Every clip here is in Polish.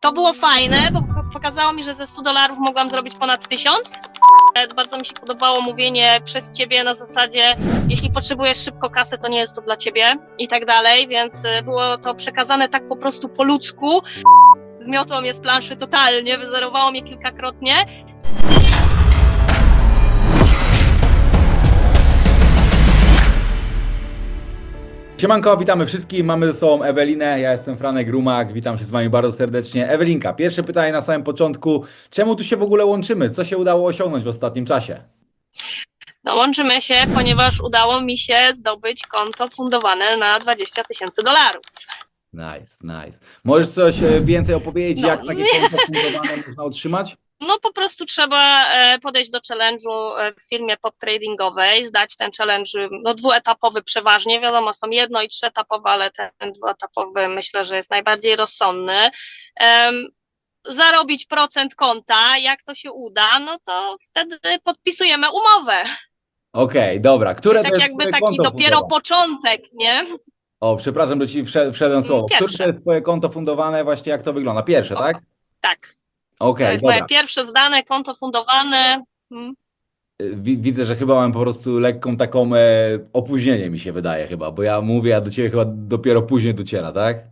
To było fajne, bo pokazało mi, że ze 100 dolarów mogłam zrobić ponad 1000. E, Bardzo mi się podobało mówienie przez ciebie na zasadzie, jeśli potrzebujesz szybko kasę, to nie jest to dla ciebie i tak dalej, więc e, było to przekazane tak po prostu po ludzku. Zmiotło mnie z planszy totalnie, wyzerowało mnie kilkakrotnie. Siemanko, witamy wszystkich. Mamy ze sobą Ewelinę. Ja jestem Franek Rumak. Witam się z Wami bardzo serdecznie. Ewelinka, pierwsze pytanie na samym początku. Czemu tu się w ogóle łączymy? Co się udało osiągnąć w ostatnim czasie? No, łączymy się, ponieważ udało mi się zdobyć konto fundowane na 20 tysięcy dolarów. Nice, nice. Możesz coś e, więcej opowiedzieć, No, jak takie nie. konto fundowane można otrzymać? No po prostu trzeba e, podejść do challenge'u e, w firmie pop tradingowej, zdać ten challenge no, dwuetapowy przeważnie, wiadomo są jedno i trzyetapowe, ale ten dwuetapowy myślę, że jest najbardziej rozsądny. Em, zarobić procent konta, jak to się uda, no to wtedy podpisujemy umowę. Okej, dobra. Które to tak jest jakby taki dopiero fundowane? początek, nie? O, przepraszam, że Ci wszedł, wszedłem słowo. Które Pierwsze. to jest Twoje konto fundowane? Właśnie jak to wygląda? Pierwsze, tak? Tak. Okej, to jest dobra. moje pierwsze zdane konto fundowane. Mm. Wi- Widzę, że chyba mam po prostu lekką taką e, opóźnienie mi się wydaje chyba, bo ja mówię, a do Ciebie chyba dopiero później dociera, tak?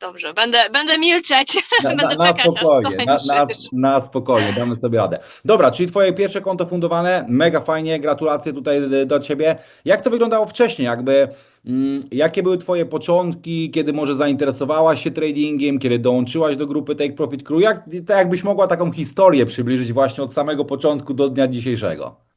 Dobrze, będę, będę milczeć. Na, Będę na, na czekać, aż spokojnie, na, na, na spokojnie, damy sobie radę. Dobra, czyli Twoje pierwsze konto fundowane, mega fajnie, gratulacje tutaj do Ciebie. Jak to wyglądało wcześniej? Jakby, mm, jakie były Twoje początki, kiedy może zainteresowałaś się tradingiem, kiedy dołączyłaś do grupy Take Profit Crew? Jak, tak jakbyś mogła taką historię przybliżyć właśnie od samego początku do dnia dzisiejszego?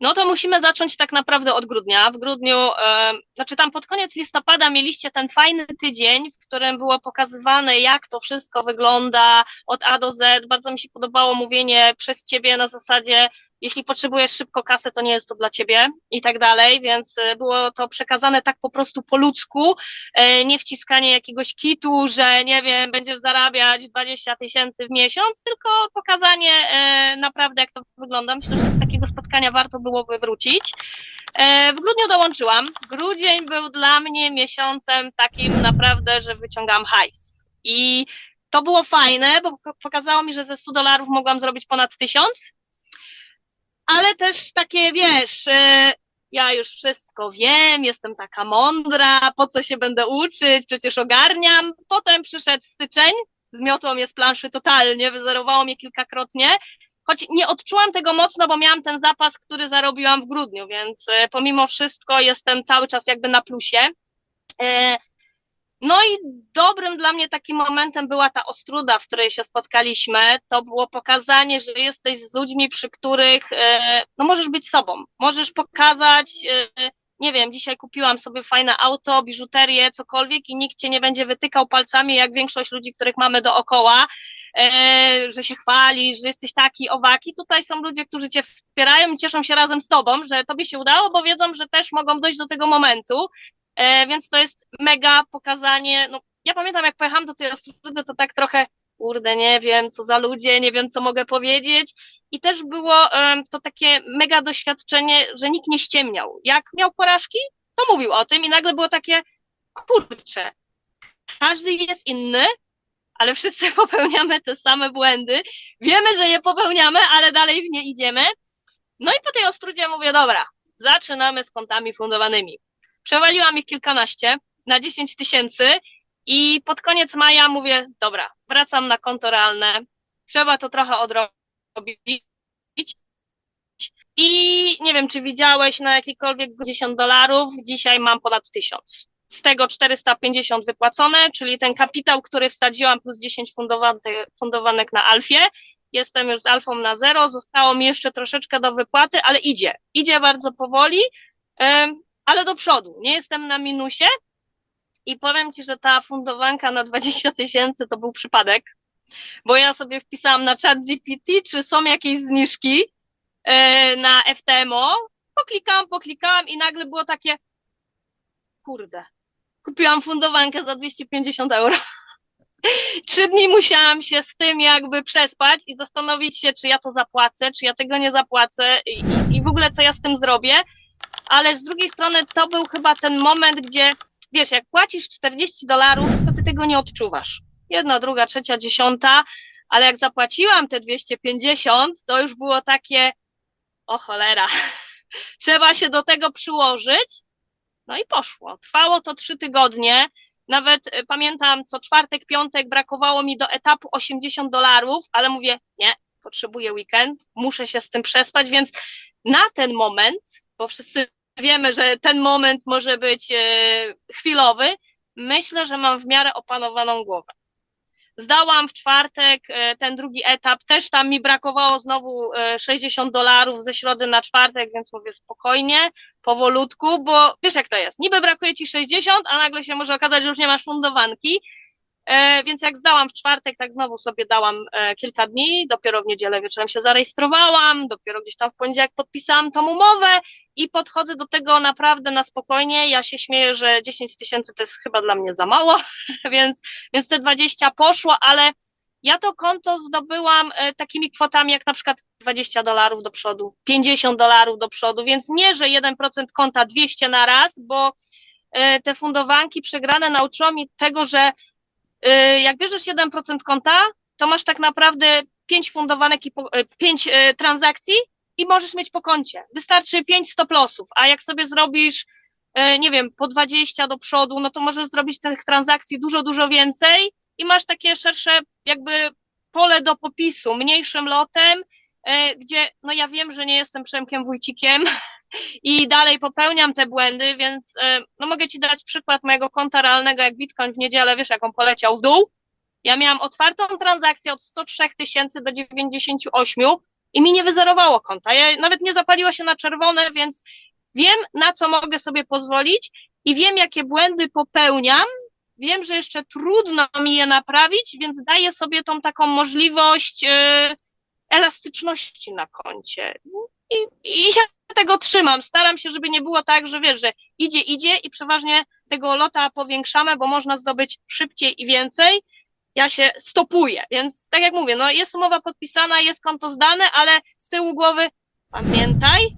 No to musimy zacząć tak naprawdę od grudnia. W grudniu, e, znaczy tam pod koniec listopada mieliście ten fajny tydzień, w którym było pokazywane, jak to wszystko wygląda od A do Z. Bardzo mi się podobało mówienie przez ciebie na zasadzie, jeśli potrzebujesz szybko kasę, to nie jest to dla ciebie i tak dalej, więc e, było to przekazane tak po prostu po ludzku, e, nie wciskanie jakiegoś kitu, że nie wiem, będziesz zarabiać 20 tysięcy w miesiąc, tylko pokazanie e, naprawdę, jak to wygląda. Myślę, że z takiego spotkania warto byłoby wrócić. E, W grudniu dołączyłam. Grudzień był dla mnie miesiącem takim naprawdę, że wyciągałam hajs. I to było fajne, bo pokazało mi, że ze 100 dolarów mogłam zrobić ponad 1000. Ale też takie, wiesz, e, ja już wszystko wiem, jestem taka mądra, po co się będę uczyć, przecież ogarniam. Potem przyszedł styczeń, zmiotło mnie z planszy totalnie, wyzerowało mnie kilkakrotnie. Choć nie odczułam tego mocno, bo miałam ten zapas, który zarobiłam w grudniu, więc e, pomimo wszystko jestem cały czas jakby na plusie. No i dobrym dla mnie takim momentem była ta ostruda, w której się spotkaliśmy. To było pokazanie, że jesteś z ludźmi, przy których e, no możesz być sobą. Możesz pokazać, e, nie wiem, dzisiaj kupiłam sobie fajne auto, biżuterię, cokolwiek i nikt cię nie będzie wytykał palcami, jak większość ludzi, których mamy dookoła e, że się chwalisz, że jesteś taki, owaki. Tutaj są ludzie, którzy cię wspierają i cieszą się razem z tobą, że tobie się udało, bo wiedzą, że też mogą dojść do tego momentu. E, więc to jest mega pokazanie. No, ja pamiętam, jak pojechałam do tej Ostrudy, to tak trochę, kurde, nie wiem, co za ludzie, nie wiem, co mogę powiedzieć. I też było em, to takie mega doświadczenie, że nikt nie ściemniał. Jak miał porażki, to mówił o tym i nagle było takie, kurczę, każdy jest inny, ale wszyscy popełniamy te same błędy. Wiemy, że je popełniamy, ale dalej w nie idziemy. No i po tej ostrudzie mówię, dobra, zaczynamy z kontami fundowanymi. Przewaliłam ich kilkanaście na 10 tysięcy i pod koniec maja mówię, dobra, wracam na konto realne, trzeba to trochę odrobić. I nie wiem, czy widziałeś na jakikolwiek 10 dolarów, dzisiaj mam ponad 1000 z tego 450 wypłacone, czyli ten kapitał, który wsadziłam plus 10 fundowanych, fundowanek na Alfie. Jestem już z Alfą na zero, zostało mi jeszcze troszeczkę do wypłaty, ale idzie. Idzie bardzo powoli, ale do przodu. Nie jestem na minusie i powiem Ci, że ta fundowanka na 20 tysięcy to był przypadek, bo ja sobie wpisałam na chat GPT, czy są jakieś zniżki e, na FTMO. Poklikałam, poklikałam i nagle było takie, kurde, kupiłam fundowankę za 250 euro. Trzy dni musiałam się z tym jakby przespać i zastanowić się, czy ja to zapłacę, czy ja tego nie zapłacę i, i w ogóle co ja z tym zrobię. Ale z drugiej strony to był chyba ten moment, gdzie wiesz, jak płacisz 40 dolarów, to ty tego nie odczuwasz. jedna, druga, trzecia, dziesiąta, ale jak zapłaciłam te 250, to już było takie, o cholera, trzeba się do tego przyłożyć. No i poszło. Trwało to trzy tygodnie. Nawet y, pamiętam, co czwartek, piątek brakowało mi do etapu 80 dolarów, ale mówię, nie, potrzebuję weekend, muszę się z tym przespać, więc na ten moment, bo wszyscy wiemy, że ten moment może być e, chwilowy, myślę, że mam w miarę opanowaną głowę. Zdałam w czwartek e, ten drugi etap, też tam mi brakowało znowu e, 60 dolarów ze środy na czwartek, więc mówię spokojnie, powolutku, bo wiesz jak to jest, niby brakuje ci 60, a nagle się może okazać, że już nie masz fundowanki, E, Więc jak zdałam w czwartek, tak znowu sobie dałam e, kilka dni, dopiero w niedzielę wieczorem się zarejestrowałam, dopiero gdzieś tam w poniedziałek podpisałam tą umowę i podchodzę do tego naprawdę na spokojnie. Ja się śmieję, że 10 tysięcy to jest chyba dla mnie za mało, więc, więc te 20 poszło, ale ja to konto zdobyłam e, takimi kwotami jak na przykład 20 dolarów do przodu, 50 dolarów do przodu, więc nie, że 1% konta 200 na raz, bo e, te fundowanki przegrane nauczyło mi tego, że jak bierzesz 1% konta, to masz tak naprawdę 5 fundowanek i 5 y, transakcji i możesz mieć po koncie. Wystarczy 5 stop lossów, a jak sobie zrobisz, y, nie wiem, po 20 do przodu, no to możesz zrobić tych transakcji dużo, dużo więcej i masz takie szersze jakby pole do popisu, mniejszym lotem, gdzie, no ja wiem, że nie jestem Przemkiem Wójcikiem, i dalej popełniam te błędy, więc e, no mogę Ci dać przykład mojego konta realnego, jak Bitcoin w niedzielę, wiesz, jak on poleciał w dół. Ja miałam otwartą transakcję od 103 tysięcy do 98 i mi nie wyzerowało konta. Ja nawet nie zapaliło się na czerwone, więc wiem, na co mogę sobie pozwolić i wiem, jakie błędy popełniam. Wiem, że jeszcze trudno mi je naprawić, więc daję sobie tą taką możliwość yy, elastyczności na koncie. I, I się tego trzymam. Staram się, żeby nie było tak, że wiesz, że idzie, idzie i przeważnie tego lota powiększamy, bo można zdobyć szybciej i więcej. Ja się stopuję, więc tak jak mówię, no jest umowa podpisana, jest konto zdane, ale z tyłu głowy pamiętaj,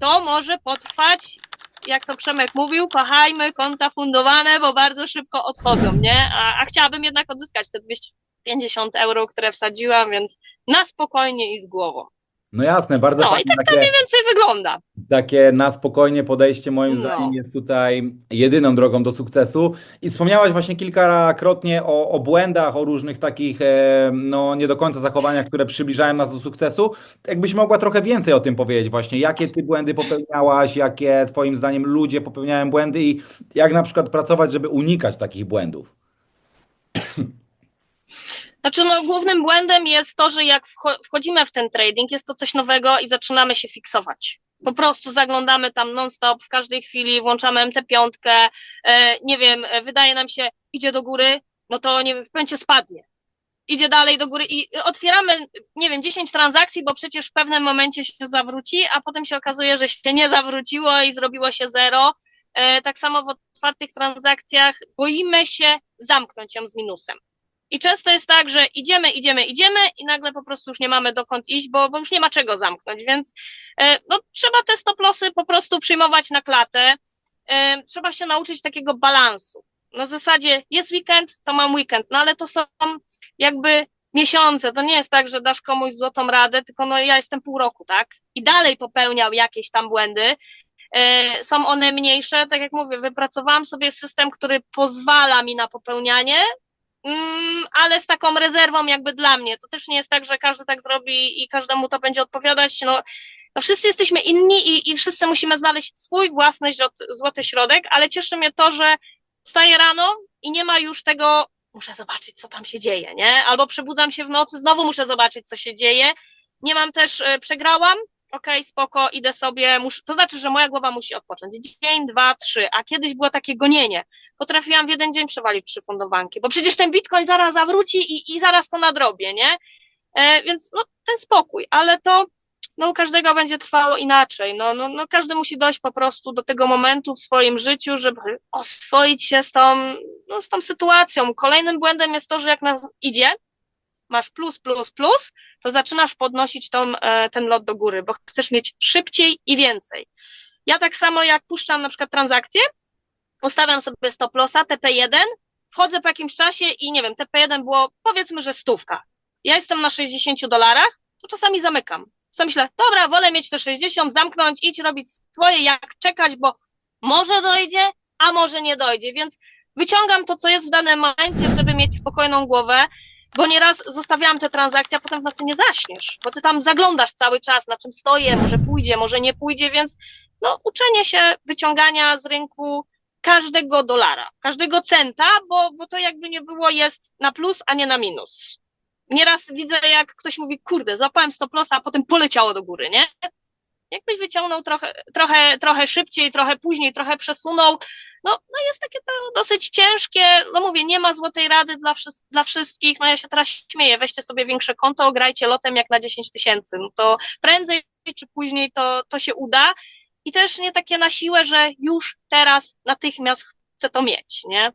to może potrwać, jak to Przemek mówił, kochajmy konta fundowane, bo bardzo szybko odchodzą, nie? A, a chciałabym jednak odzyskać te 250 euro, które wsadziłam, więc na spokojnie i z głową. No jasne, bardzo No fajnie. i tak to takie, mniej więcej wygląda. takie na spokojnie podejście moim No. zdaniem jest tutaj jedyną drogą do sukcesu. I wspomniałaś właśnie kilkakrotnie o, o błędach, o różnych takich e, no nie do końca zachowaniach, które przybliżają nas do sukcesu. Jakbyś mogła trochę więcej o tym powiedzieć właśnie, jakie ty błędy popełniałaś, jakie twoim zdaniem ludzie popełniają błędy i jak na przykład pracować, żeby unikać takich błędów. Znaczy, no, głównym błędem jest to, że jak wcho- wchodzimy w ten trading, jest to coś nowego i zaczynamy się fiksować. Po prostu zaglądamy tam non-stop, w każdej chwili włączamy MT5, e, nie wiem, e, wydaje nam się, idzie do góry, no to nie wiem, w pęcie spadnie. Idzie dalej do góry i otwieramy, nie wiem, 10 transakcji, bo przecież w pewnym momencie się zawróci, a potem się okazuje, że się nie zawróciło i zrobiło się zero. E, tak samo w otwartych transakcjach boimy się zamknąć ją z minusem. I często jest tak, że idziemy, idziemy, idziemy i nagle po prostu już nie mamy dokąd iść, bo, bo już nie ma czego zamknąć, więc e, no, trzeba te stop lossy po prostu przyjmować na klatę. E, trzeba się nauczyć takiego balansu. Na zasadzie jest weekend, to mam weekend, no ale to są jakby miesiące. To nie jest tak, że dasz komuś złotą radę, tylko no ja jestem pół roku, tak? I dalej popełniał jakieś tam błędy. E, Są one mniejsze, tak jak mówię, wypracowałam sobie system, który pozwala mi na popełnianie, ale z taką rezerwą jakby dla mnie. To też nie jest tak, że każdy tak zrobi i każdemu to będzie odpowiadać. No, no wszyscy jesteśmy inni i, i wszyscy musimy znaleźć swój własny złot- złoty środek, ale cieszy mnie to, że wstaję rano i nie ma już tego, muszę zobaczyć, co tam się dzieje, nie? Albo przebudzam się w nocy, znowu muszę zobaczyć, co się dzieje. Nie mam też, e, przegrałam, okej, spoko, idę sobie, to znaczy, że moja głowa musi odpocząć. Dzień, dwa, trzy, a kiedyś było takie gonienie potrafiłam w jeden dzień przewalić trzy fundowanki, bo przecież ten bitcoin zaraz zawróci i, i zaraz to nadrobię, nie? E, więc no, ten spokój, ale to no, u każdego będzie trwało inaczej. No, no, no, każdy musi dojść po prostu do tego momentu w swoim życiu, żeby oswoić się z tą, no, z tą sytuacją. Kolejnym błędem jest to, że jak nas idzie, masz plus, plus, plus, to zaczynasz podnosić tą, e, ten lot do góry, bo chcesz mieć szybciej i więcej. Ja tak samo jak puszczam na przykład transakcję, ustawiam sobie stop lossa TP1, wchodzę po jakimś czasie i nie wiem, TP1 było powiedzmy, że stówka. Ja jestem na 60 dolarach, to czasami zamykam. Co myślę, dobra, wolę mieć te 60, zamknąć, idź robić swoje, jak czekać, bo może dojdzie, a może nie dojdzie, więc wyciągam to, co jest w danym momencie, żeby mieć spokojną głowę, bo nieraz zostawiałam te transakcje, a potem w nocy nie zaśniesz, bo ty tam zaglądasz cały czas, na czym stoję, może pójdzie, może nie pójdzie, więc no, uczenie się wyciągania z rynku każdego dolara, każdego centa, bo, bo to jakby nie było jest na plus, a nie na minus. Nieraz widzę, jak ktoś mówi, kurde, złapałem stop lossa, a potem poleciało do góry, nie? Jakbyś wyciągnął trochę, trochę, trochę szybciej, trochę później, trochę przesunął, no, no jest takie to dosyć ciężkie, no mówię, nie ma złotej rady dla, dla wszystkich, no ja się teraz śmieję, weźcie sobie większe konto, grajcie lotem jak na 10 tysięcy, no to prędzej czy później to, to się uda i też nie takie na siłę, że już teraz natychmiast chcę to mieć, nie?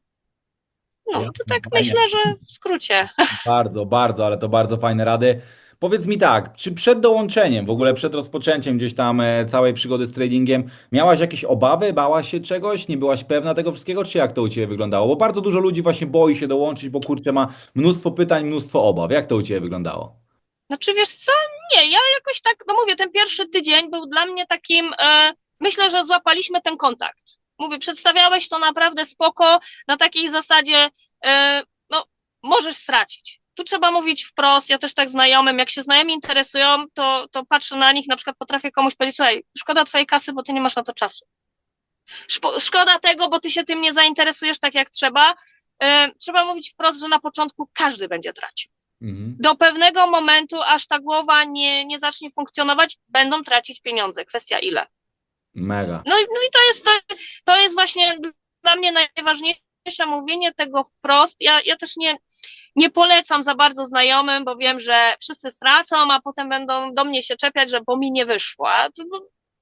No, to tak myślę, że w skrócie. Bardzo, bardzo, ale to bardzo fajne rady. Powiedz mi tak, czy przed dołączeniem, w ogóle przed rozpoczęciem gdzieś tam e, całej przygody z tradingiem, miałaś jakieś obawy, bałaś się czegoś, nie byłaś pewna tego wszystkiego, czy jak to u Ciebie wyglądało? Bo bardzo dużo ludzi właśnie boi się dołączyć, bo kurczę ma mnóstwo pytań, mnóstwo obaw. Jak to u Ciebie wyglądało? Znaczy, wiesz co? Nie, ja jakoś tak, no mówię, ten pierwszy tydzień był dla mnie takim, e, myślę, że złapaliśmy ten kontakt. Mówię, przedstawiałeś to naprawdę spoko, na takiej zasadzie, e, no, możesz stracić. Tu trzeba mówić wprost, ja też tak znajomym, jak się znajomi interesują, to, to patrzę na nich, na przykład potrafię komuś powiedzieć, słuchaj, szkoda twojej kasy, bo ty nie masz na to czasu. Szkoda tego, bo ty się tym nie zainteresujesz tak jak trzeba. E, Trzeba mówić wprost, że na początku każdy będzie tracił Mhm. do pewnego momentu, aż ta głowa nie, nie zacznie funkcjonować, będą tracić pieniądze. Kwestia ile. Mega. No, i- no i to jest, to, to jest właśnie dla mnie najważniejsze mówienie tego wprost. Ja, ja też nie, nie polecam za bardzo znajomym, bo wiem, że wszyscy stracą, a potem będą do mnie się czepiać, że bo mi nie wyszło.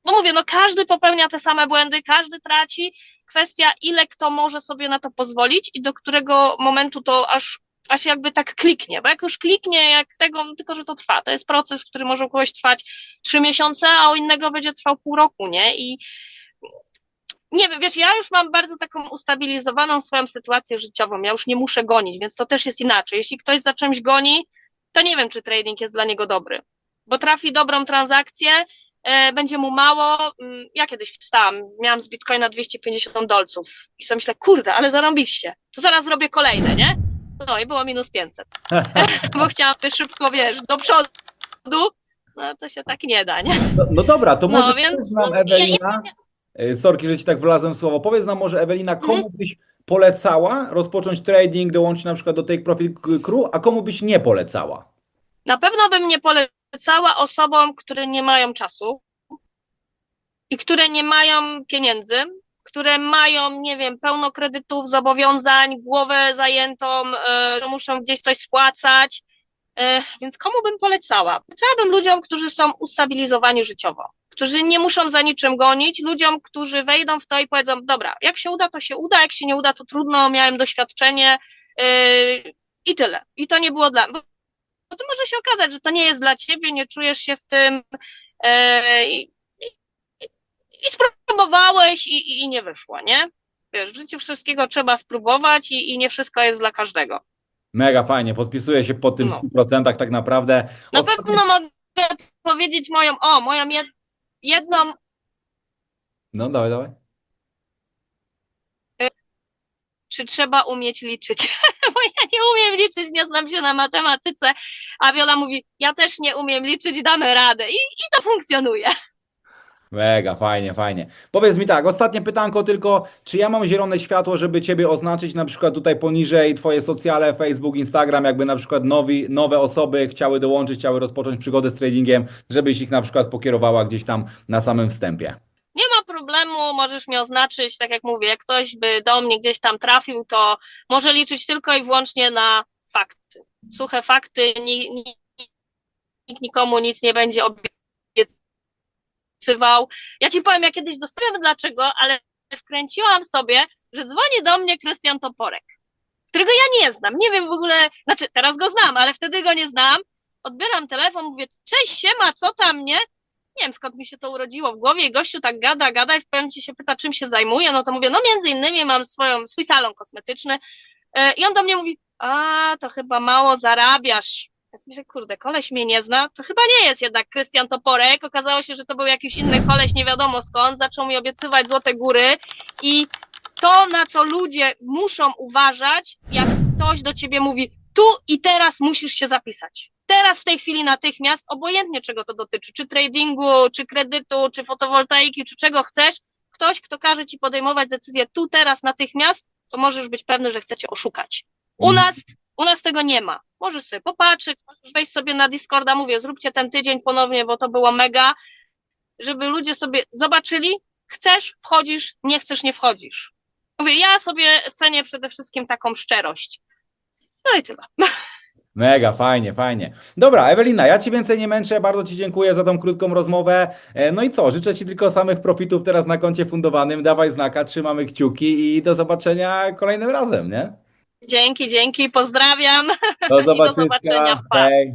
No, mówię, no każdy popełnia te same błędy, każdy traci. Kwestia, ile kto może sobie na to pozwolić i do którego momentu to aż aż jakby tak kliknie, bo jak już kliknie, jak tego, tylko że to trwa, to jest proces, który może u kogoś trwać trzy miesiące, a u innego będzie trwał pół roku, nie? I nie wiem, wiesz, ja już mam bardzo taką ustabilizowaną swoją sytuację życiową, ja już nie muszę gonić, więc to też jest inaczej. Jeśli ktoś za czymś goni, to nie wiem, czy trading jest dla niego dobry, bo trafi dobrą transakcję, e, będzie mu mało. Mm, Ja kiedyś wstałam, miałam z Bitcoina 250 dolców i sobie myślę, kurde, ale zarąbiście, to zaraz zrobię kolejne, nie? No i było minus 500, bo chciałam szybko, wiesz, do przodu, no to się tak nie da, nie? No, no dobra, to No, może więc, powiedz nam, no, ja- Ewelina, e, sorki, że Ci tak wlazłem słowo, powiedz nam może, Ewelina, komu byś polecała rozpocząć trading, dołączyć na przykład do Take Profit Crew, a komu byś nie polecała? Na pewno bym nie polecała osobom, które nie mają czasu i które nie mają pieniędzy, które mają, nie wiem, pełno kredytów, zobowiązań, głowę zajętą, e, że muszą gdzieś coś spłacać. E, Więc komu bym polecała? Polecałabym ludziom, którzy są ustabilizowani życiowo, którzy nie muszą za niczym gonić, ludziom, którzy wejdą w to i powiedzą, dobra, jak się uda, to się uda, jak się nie uda, to trudno, miałem doświadczenie e, i tyle. I to nie było dla mnie bo to może się okazać, że to nie jest dla ciebie, nie czujesz się w tym e, i, i, spróbowałeś i, i, i nie wyszło, nie? Wiesz, w życiu wszystkiego trzeba spróbować i, i nie wszystko jest dla każdego. Mega fajnie, podpisuję się pod tym No. w 100% tak naprawdę. Na Ostatnio- pewno mogę powiedzieć moją, o, moją jed, jedną, No dawaj, dawaj. czy trzeba umieć liczyć, bo ja nie umiem liczyć, nie znam się na matematyce, a Wiola mówi, ja też nie umiem liczyć, damy radę i, i to funkcjonuje. Mega, fajnie, fajnie. Powiedz mi tak, ostatnie pytanko tylko, czy ja mam zielone światło, żeby Ciebie oznaczyć na przykład tutaj poniżej Twoje socjale, Facebook, Instagram, jakby na przykład nowi, nowe osoby chciały dołączyć, chciały rozpocząć przygodę z tradingiem, żebyś ich na przykład pokierowała gdzieś tam na samym wstępie. Nie ma problemu, możesz mnie oznaczyć, tak jak mówię, jak ktoś by do mnie gdzieś tam trafił, to może liczyć tylko i wyłącznie na fakty. Suche fakty, ni- ni- nikt nikomu nic nie będzie obiecywał. Ja ci powiem, ja kiedyś dostałem dlaczego, ale wkręciłam sobie, że dzwoni do mnie Krystian Toporek, którego ja nie znam. Nie wiem w ogóle, znaczy teraz go znam, ale wtedy go nie znam. Odbieram telefon, mówię, cześć, siema, co tam, nie? nie wiem skąd mi się to urodziło w głowie i gościu tak gada, gada i w pewnym momencie się pyta, czym się zajmuje, no to mówię, no między innymi mam swoją, swój salon kosmetyczny, E, I on do mnie mówi, a to chyba mało zarabiasz. Ja myślę, kurde, koleś mnie nie zna, to chyba nie jest jednak Krystian Toporek. Okazało się, że to był jakiś inny koleś, nie wiadomo skąd. Zaczął mi obiecywać złote góry i to, na co ludzie muszą uważać, jak ktoś do ciebie mówi, tu i teraz musisz się zapisać. Teraz, w tej chwili, natychmiast, obojętnie czego to dotyczy, czy tradingu, czy kredytu, czy fotowoltaiki, czy czego chcesz, ktoś, kto każe ci podejmować decyzję tu, teraz, natychmiast, to możesz być pewny, że chcecie oszukać. U Mhm. nas, u nas tego nie ma. Możesz sobie popatrzeć, możesz wejść sobie na Discorda, mówię, zróbcie ten tydzień ponownie, bo to było mega, żeby ludzie sobie zobaczyli, chcesz, wchodzisz, nie chcesz, nie wchodzisz. Mówię, ja sobie cenię przede wszystkim taką szczerość. No i tyle. Mega, fajnie, fajnie. Dobra, Ewelina, ja Ci więcej nie męczę, bardzo Ci dziękuję za tą krótką rozmowę. E, No i co, życzę Ci tylko samych profitów teraz na koncie fundowanym, dawaj znaka, trzymamy kciuki i do zobaczenia kolejnym razem, nie? Dzięki, dzięki, pozdrawiam. Do do zobaczenia. zobaczenia, pa. Hej.